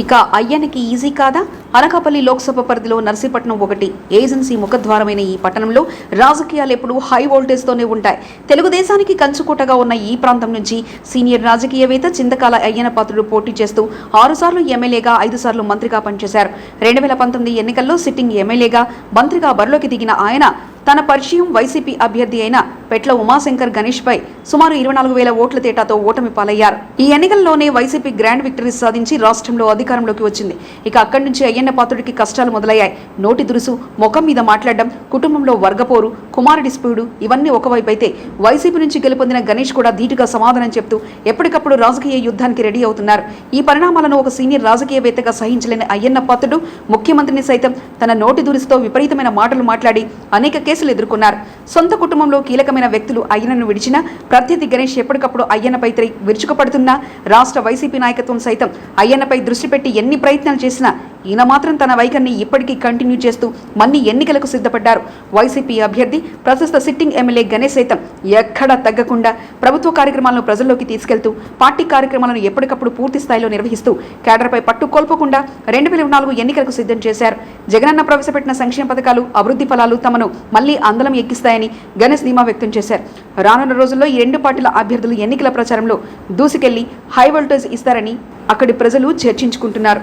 ఇక అయ్యనికి ఈజీ కాదా? అనకాపల్లి లోక్సభ పరిధిలో నర్సీపట్నం ఒకటి. ఏజెన్సీ ముఖద్వారమైన ఈ పట్టణంలో రాజకీయాలు ఎప్పుడూ హై వోల్టేజ్తోనే ఉంటాయి. తెలుగుదేశానికి కంచుకోటగా ఉన్న ఈ ప్రాంతం నుంచి సీనియర్ రాజకీయవేత్త చింతకాల అయ్యన పాత్రుడు పోటీ చేస్తూ ఆరుసార్లు ఎమ్మెల్యేగా ఐదు సార్లు మంత్రిగా పనిచేశారు. రెండు వేల పంతొమ్మిది ఎన్నికల్లో సిట్టింగ్ ఎమ్మెల్యేగా మంత్రిగా బరిలోకి దిగిన ఆయన తన పరిచయం వైసీపీ అభ్యర్థి అయిన పెట్ల ఉమాశంకర్ గణేష్ పై సుమారు ఇరవై నాలుగు వేల ఓట్ల తేటాతో ఓటమి పాలయ్యారు. ఈ ఎన్నికల్లోనే వైసీపీ గ్రాండ్ విక్టరీ సాధించి రాష్ట్రంలో అధికారంలోకి వచ్చింది. ఇక అక్కడి నుంచి అయ్యన్న పాత్రుడికి కష్టాలు మొదలయ్యాయి. నోటి దురుసు ముఖం మీద మాట్లాడడం కుటుంబంలో వర్గపోరు కుమారుడి స్పీడు ఇవన్నీ ఒకవైపు అయితే వైసీపీ నుంచి గెలుపొందిన గణేష్ కూడా ధీటుగా సమాధానం చెప్తూ ఎప్పటికప్పుడు రాజకీయ యుద్ధానికి రెడీ అవుతున్నారు. ఈ పరిణామాలను ఒక సీనియర్ రాజకీయవేత్తగా సహించలేని అయ్యన్న పాత్రుడు ముఖ్యమంత్రిని సైతం తన నోటి దురుసుతో విపరీతమైన మాటలు మాట్లాడి అనేక కేసులు ఎదుర్కొన్నారు. సొంత కుటుంబంలో కీలకమైన వ్యక్తులు అయ్యనను విడిచినా ప్రత్యర్థి గణేష్ ఎప్పటికప్పుడు అయ్యన్నపై విరుచుకుపడుతున్నా. రాష్ట్ర వైసీపీ నాయకత్వం సైతం అయ్యన్నపై దృష్టి పెట్టి ఎన్ని ప్రయత్నాలు చేసినా ఈయన మాత్రం తన వైఖరిని ఇప్పటికీ కంటిన్యూ చేస్తూ మన్ని ఎన్నికలకు సిద్ధపడ్డారు. వైసీపీ అభ్యర్థి ప్రస్తుత సిట్టింగ్ ఎమ్మెల్యే గణేష్ సైతం ఎక్కడా తగ్గకుండా ప్రభుత్వ కార్యక్రమాలను ప్రజల్లోకి తీసుకెళ్తూ పార్టీ కార్యక్రమాలను ఎప్పటికప్పుడు పూర్తి స్థాయిలో నిర్వహిస్తూ కేడర్పై పట్టు కోల్పోకుండా రెండు వేల నాలుగు ఎన్నికలకు సిద్ధం చేశారు. జగనన్న ప్రవేశపెట్టిన సంక్షేమ పథకాలు అభివృద్ధి ఫలాలు తమను మళ్ళీ అందలం ఎక్కిస్తాయని గణేష్ ధీమా వ్యక్తం చేశారు. రానున్న రోజుల్లో ఈ రెండు పార్టీల అభ్యర్థులు ఎన్నికల ప్రచారంలో దూసుకెళ్ళి హై వోల్టేజ్ ఇస్తారని అక్కడి ప్రజలు చర్చించుకుంటున్నారు.